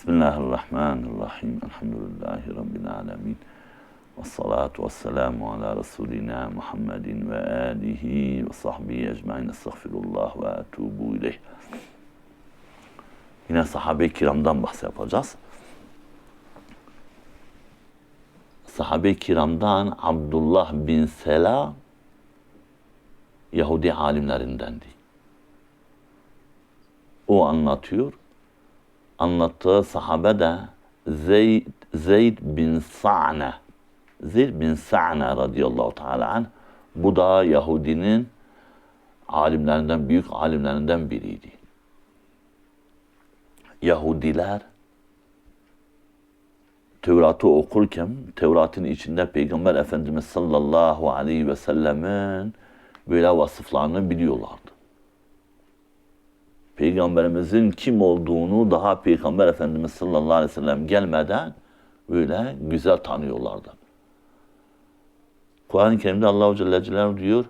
Bismillahirrahmanirrahim. Elhamdülillahi Rabbil alemin. Ve salatu ve selamu ala Resulina Muhammedin ve alihi ve sahbihi ecmain. Estağfirullah ve etubu ileyh. Yine sahabe-i kiramdan bahs yapacağız. Sahabe-i kiramdan Abdullah bin Selam Yahudi alimlerindendi. O anlatıyor. Anlattığı sahabe de Zeyd, Zeyd bin Sa'ne. Zeyd bin Sa'ne radıyallahu teala anh. Bu da Yahudinin alimlerinden, büyük alimlerinden biriydi. Yahudiler Tevrat'ı okurken Tevrat'ın içinde Peygamber Efendimiz sallallahu aleyhi ve sellemin böyle vasıflarını biliyorlardı. Peygamberimizin kim olduğunu daha Peygamber Efendimiz sallallahu aleyhi ve sellem gelmeden böyle güzel tanıyorlardı. Kur'an-ı Kerim'de Allahu Celle Celaluhu diyor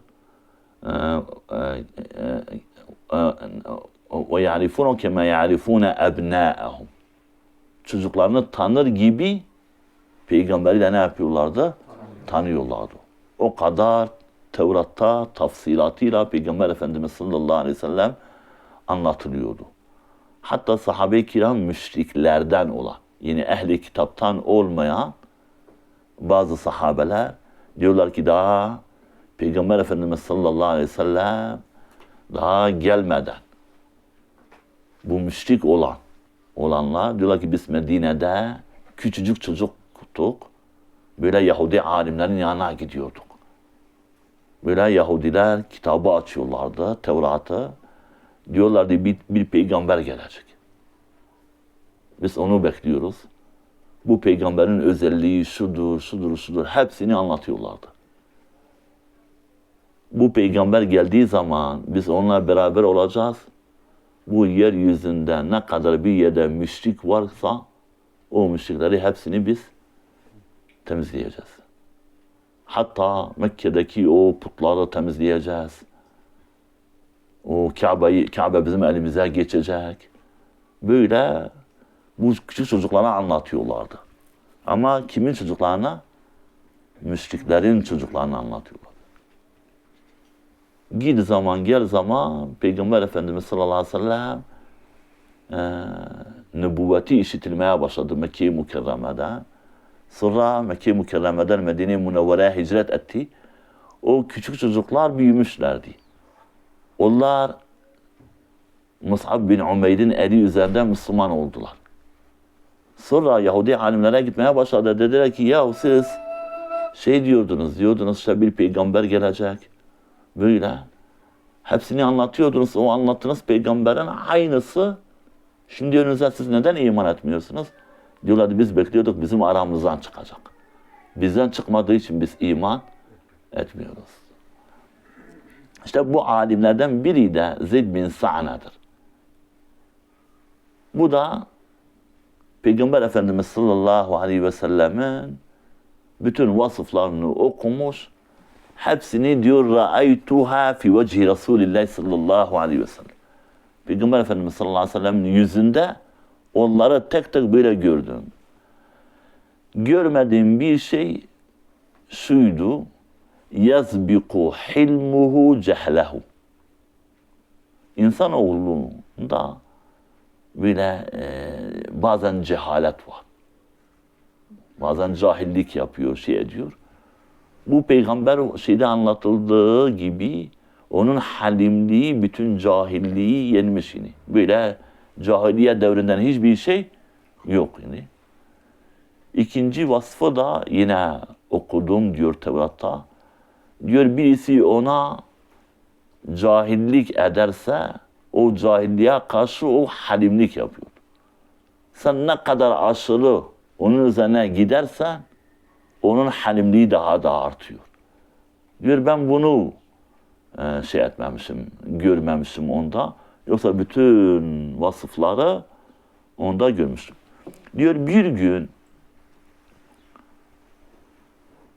ya'rifûne kemâ ya'rifûne ebnâehum çocuklarını tanır gibi peygamberi de ne yapıyorlardı? Tanıyorlardı. O kadar Tevrat'ta tafsilatıyla Peygamber Efendimiz sallallahu aleyhi ve sellem anlatılıyordu. Hatta sahabe-i kiram müşriklerden olan, yine ehli kitaptan olmayan bazı sahabeler diyorlar ki daha Peygamber Efendimiz sallallahu aleyhi ve sellem daha gelmeden bu müşrik olan olanlar diyorlar ki biz Medine'de küçücük çocuktuk. Böyle Yahudi alimlerin yanına gidiyorduk. Böyle Yahudiler kitabı açıyorlardı, Tevrat'ı. Diyorlardı bir, bir peygamber gelecek. Biz onu bekliyoruz. Bu peygamberin özelliği şudur, şudur, şudur. Hepsini anlatıyorlardı. Bu peygamber geldiği zaman biz onunla beraber olacağız bu yeryüzünde ne kadar bir yerde müşrik varsa o müşrikleri hepsini biz temizleyeceğiz. Hatta Mekke'deki o putları temizleyeceğiz. O Kabe'yi, Kabe bizim elimize geçecek. Böyle bu küçük çocuklara anlatıyorlardı. Ama kimin çocuklarına? Müşriklerin çocuklarına anlatıyorlar. Gid zaman gel zaman Peygamber Efendimiz sallallahu aleyhi ve sellem e, nübüvveti işitilmeye başladı Mekke-i Mükerreme'de. Sonra Mekke-i Mükerreme'den Medine-i Münevvere'ye hicret etti. O küçük çocuklar büyümüşlerdi. Onlar Mus'ab bin Umeyr'in eli üzerinde Müslüman oldular. Sonra Yahudi alimlere gitmeye başladı. Dediler ki ya siz şey diyordunuz, diyordunuz işte bir peygamber gelecek böyle. Hepsini anlatıyordunuz. O anlattığınız peygamberin aynısı. Şimdi önünüze siz neden iman etmiyorsunuz? Diyorlardı biz bekliyorduk bizim aramızdan çıkacak. Bizden çıkmadığı için biz iman etmiyoruz. İşte bu alimlerden biri de Zeyd bin Sa'na'dır. Bu da Peygamber Efendimiz sallallahu aleyhi ve sellemin bütün vasıflarını okumuş, hepsini diyor ra'aytuha fi vecihi Resulillah sallallahu aleyhi ve sellem. Peygamber Efendimiz sallallahu aleyhi ve sellem'in yüzünde onları tek tek böyle gördüm. Görmediğim bir şey şuydu. Yazbiku hilmuhu cehlehu. İnsanoğlunda böyle e, bazen cehalet var. Bazen cahillik yapıyor, şey ediyor bu peygamber şeyde anlatıldığı gibi onun halimliği bütün cahilliği yenmiş yine. Böyle cahiliye devrinden hiçbir şey yok yine. İkinci vasfı da yine okudum diyor Tevrat'ta. Diyor birisi ona cahillik ederse o cahilliğe karşı o halimlik yapıyor. Sen ne kadar aşırı onun üzerine gidersen onun halimliği daha da artıyor. Diyor ben bunu e, şey etmemişim, görmemişim onda. Yoksa bütün vasıfları onda görmüştüm. Diyor bir gün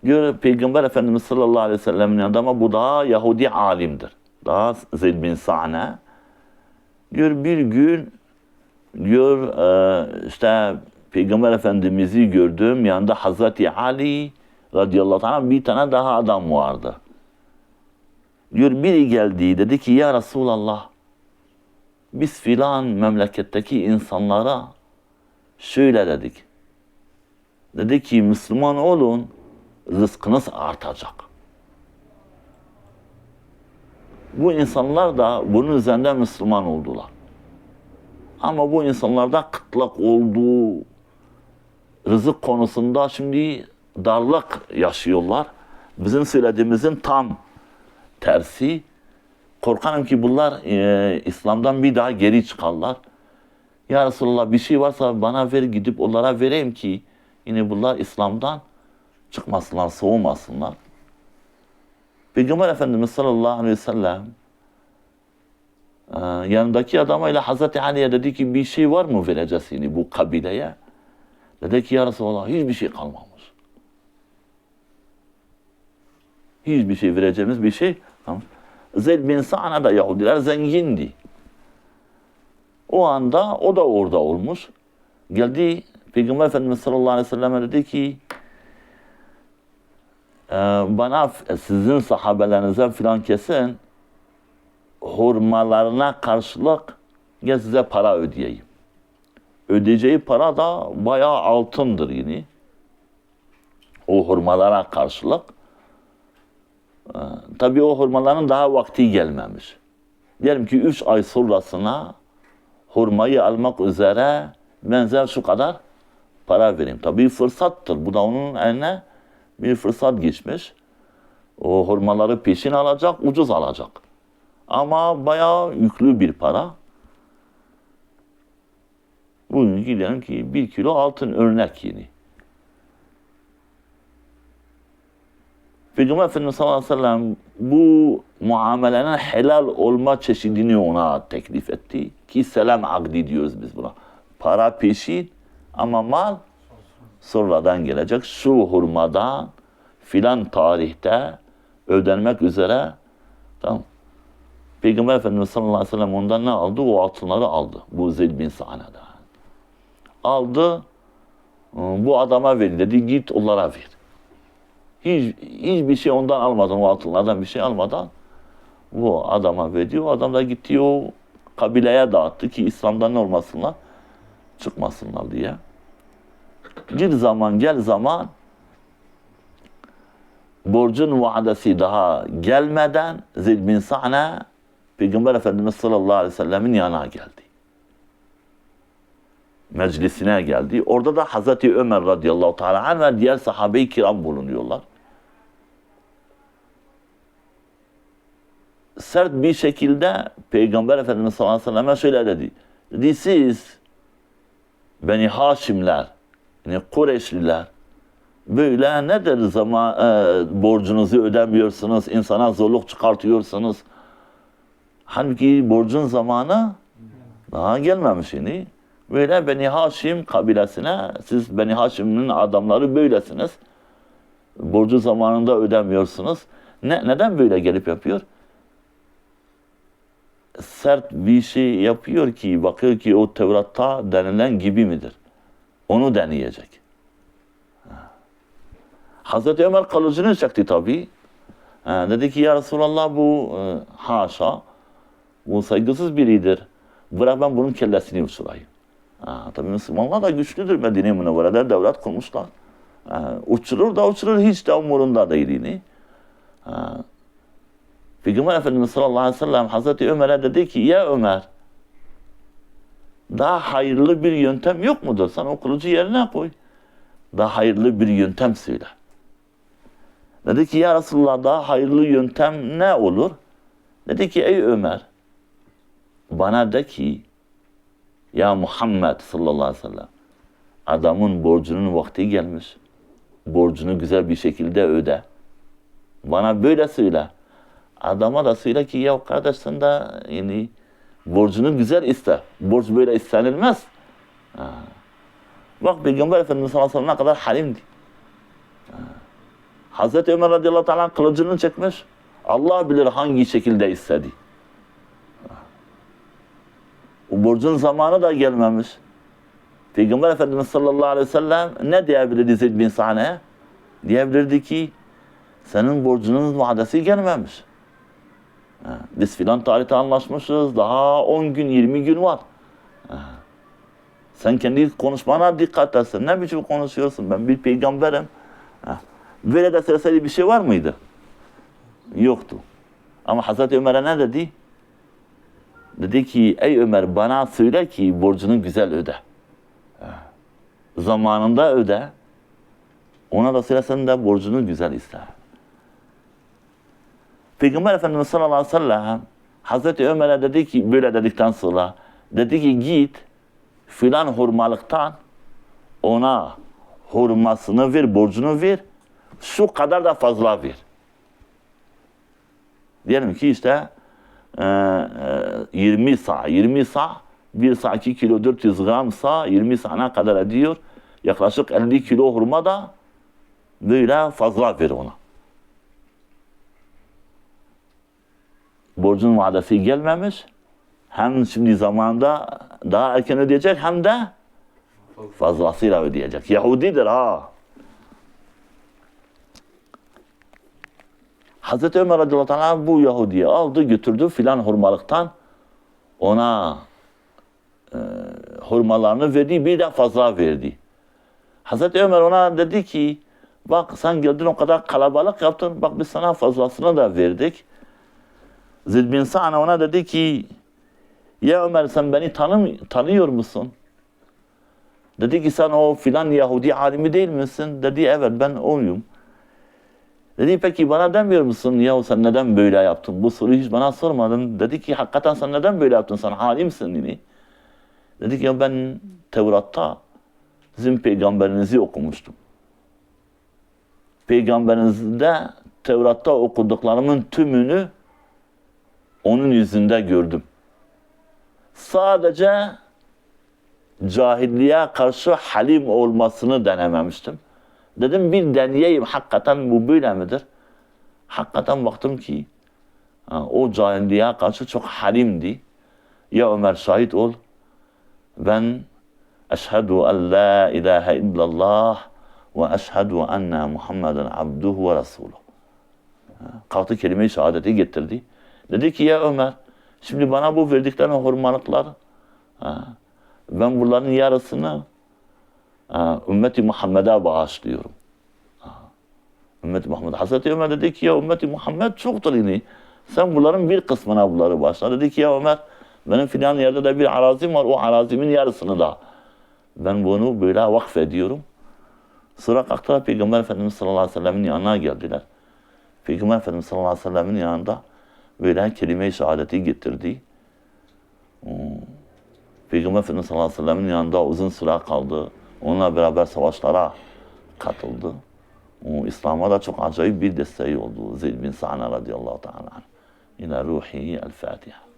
diyor Peygamber Efendimiz sallallahu aleyhi ve sellem'in yanında ama bu da Yahudi alimdir. Daha Zeyd bin Sa'ne. Diyor bir gün Diyor e, işte Peygamber Efendimiz'i gördüm. Yanında Hazreti Ali radıyallahu anh bir tane daha adam vardı. Diyor biri geldi dedi ki ya Resulallah biz filan memleketteki insanlara şöyle dedik. Dedi ki Müslüman olun rızkınız artacak. Bu insanlar da bunun üzerinde Müslüman oldular. Ama bu insanlarda kıtlak olduğu rızık konusunda şimdi darlık yaşıyorlar. Bizim söylediğimizin tam tersi. Korkarım ki bunlar e, İslam'dan bir daha geri çıkarlar. Ya Resulallah bir şey varsa bana ver gidip onlara vereyim ki yine bunlar İslam'dan çıkmasınlar, soğumasınlar. Peygamber Efendimiz sallallahu aleyhi ve sellem e, yanındaki adama ile Hazreti Ali'ye dedi ki bir şey var mı vereceğiz yine bu kabileye? Dedi ki ya Resulallah hiçbir şey kalmamış. Hiçbir şey vereceğimiz bir şey kalmamış. Zeyd bin Sa'na da Yahudiler zengindi. O anda o da orada olmuş. Geldi Peygamber Efendimiz sallallahu aleyhi ve selleme dedi ki "Ee, bana f- sizin sahabelerinize filan kesin hurmalarına karşılık gel size para ödeyeyim. Ödeyeceği para da bayağı altındır yine. O hurmalara karşılık. Ee, tabii o hurmaların daha vakti gelmemiş. Diyelim ki üç ay sonrasına hurmayı almak üzere benzer şu kadar para vereyim. Tabii fırsattır. Bu da onun eline bir fırsat geçmiş. O hurmaları peşin alacak, ucuz alacak. Ama bayağı yüklü bir para. Bugünkü diyelim ki bir kilo altın örnek yeni. Peygamber Efendimiz sallallahu aleyhi ve sellem bu muamelenin helal olma çeşidini ona teklif etti. Ki selam akdi diyoruz biz buna. Para peşin ama mal sonradan gelecek. Şu hurmadan filan tarihte ödenmek üzere tamam. Peygamber Efendimiz sallallahu aleyhi ve sellem ondan ne aldı? O altınları aldı. Bu Zeyd bin Sa'ne'den. Aldı. Bu adama ver dedi. Git onlara ver. Hiç, hiçbir şey ondan almadan, o altınlardan bir şey almadan bu adama verdi. O adam da gitti o kabileye dağıttı ki İslam'dan ne olmasınlar? Çıkmasınlar diye. Bir zaman gel zaman borcun vaadesi daha gelmeden Zeyd bin Sa'ne Peygamber Efendimiz sallallahu aleyhi ve sellemin yanına geldi. Meclisine geldi. Orada da Hazreti Ömer radıyallahu teala anh ve diğer sahabe-i kiram bulunuyorlar. Sert bir şekilde Peygamber Efendimiz sallallahu aleyhi ve selleme şöyle dedi. Dedi siz Beni Haşimler, yani Kureyşliler böyle nedir zaman e, borcunuzu ödemiyorsunuz, insana zorluk çıkartıyorsunuz. Halbuki borcun zamanı daha gelmemiş yine. Böyle Beni Haşim kabilesine, siz Beni Haşim'in adamları böylesiniz. Borcu zamanında ödemiyorsunuz. Ne, neden böyle gelip yapıyor? Sert bir şey yapıyor ki, bakıyor ki o Tevrat'ta denilen gibi midir? Onu deneyecek. Hazreti Ömer kılıcını çekti tabii. Ha, dedi ki ya Resulallah bu e, haşa, bu saygısız biridir. Bırak ben bunun kellesini uçurayım. Ha, tabii Müslümanlar da güçlüdür Medine-i Münevvere'de devlet kurmuşlar. Ha, uçurur da uçurur hiç de umurunda değil yine. Ha. Peygamber Efendimiz sallallahu aleyhi ve sellem Hazreti Ömer'e dedi ki ya Ömer daha hayırlı bir yöntem yok mudur? Sen o kılıcı yerine koy. Daha hayırlı bir yöntem söyle. Dedi ki ya Resulullah daha hayırlı yöntem ne olur? Dedi ki ey Ömer bana de ki ya Muhammed sallallahu aleyhi ve sellem adamın borcunun vakti gelmiş. Borcunu güzel bir şekilde öde. Bana böyle söyle. Adama da söyle ki ya kardeş sen de yani borcunu güzel iste. Borç böyle istenilmez. Ha. Bak Peygamber Efendimiz sallallahu aleyhi ne kadar halimdi. Ha. Hazreti Ömer radıyallahu teala kılıcını çekmiş. Allah bilir hangi şekilde istedi. O borcun zamanı da gelmemiş. Peygamber Efendimiz sallallahu aleyhi ve sellem ne diyebilirdi Zeyd bin Sa'ne'ye? Diyebilirdi ki senin borcunun vadesi gelmemiş. Ha, Biz filan tarihte anlaşmışız. Daha 10 gün 20 gün var. Sen kendi konuşmana dikkat etsin. Ne biçim konuşuyorsun? Ben bir peygamberim. Ha. Böyle de sesli bir şey var mıydı? Yoktu. Ama Hazreti Ömer'e ne dedi? Dedi ki ey Ömer bana söyle ki borcunu güzel öde. Zamanında öde. Ona da söyle sen de borcunu güzel iste. Peygamber Efendimiz sallallahu aleyhi ve sellem Hazreti Ömer'e dedi ki böyle dedikten sonra dedi ki git filan hurmalıktan ona hurmasını ver, borcunu ver. Şu kadar da fazla ver. Diyelim ki işte e, e, 20 sa, 20 sa, 1 sa 2 kilo 400 gram sa, 20 sa ne kadar ediyor? Yaklaşık 50 kilo hurma da böyle fazla ver ona. Borcun vadesi gelmemiş. Hem şimdi zamanda daha erken ödeyecek hem de fazlasıyla ödeyecek. Yahudidir ha. Hazreti Ömer radıyallahu anh bu Yahudi'yi aldı götürdü filan hurmalıktan ona e, hurmalarını verdi bir de fazla verdi. Hazreti Ömer ona dedi ki bak sen geldin o kadar kalabalık yaptın bak biz sana fazlasını da verdik. Zid bin Sa'ne ona dedi ki ya Ömer sen beni tanım, tanıyor musun? Dedi ki sen o filan Yahudi alimi değil misin? Dedi evet ben oyum. Dedi peki bana demiyor musun ya sen neden böyle yaptın? Bu soruyu hiç bana sormadın. Dedi ki hakikaten sen neden böyle yaptın? Sen alimsin dedi. Dedi ki ya ben Tevrat'ta sizin peygamberinizi okumuştum. Peygamberinizde Tevrat'ta okuduklarımın tümünü onun yüzünde gördüm. Sadece cahilliğe karşı halim olmasını denememiştim. Dedim bir deneyeyim hakikaten bu böyle midir? Hakikaten baktım ki o cahilliğe karşı çok halimdi. Ya Ömer şahit ol. Ben eşhedü en la ilahe illallah ve eşhedü enne Muhammeden abduhu ve resuluhu. Kalktı kelime-i şehadeti getirdi. Dedi ki ya Ömer şimdi bana bu verdiklerin hurmalıklar ha, ben bunların yarısını ha, ümmeti Muhammed'e bağışlıyorum. Ümmeti Muhammed. Hazreti Ömer dedi ki ya ümmeti Muhammed çoktur yine. Sen bunların bir kısmına bunları bağışla. Dedi ki ya Ömer benim filan yerde de bir arazim var. O arazimin yarısını da ben bunu böyle vakfediyorum. Sonra kalktılar Peygamber Efendimiz sallallahu aleyhi ve sellemin yanına geldiler. Peygamber Efendimiz sallallahu aleyhi ve sellemin yanında böyle kelime-i şehadeti getirdi. Hmm. Peygamber Efendimiz sallallahu aleyhi ve sellemin yanında uzun süre kaldı. Onunla beraber savaşlara katıldı. O İslam'a da çok acayip bir desteği oldu. Zeyd bin Sa'na radıyallahu ta'ala. İlâ ruhi el-Fatiha.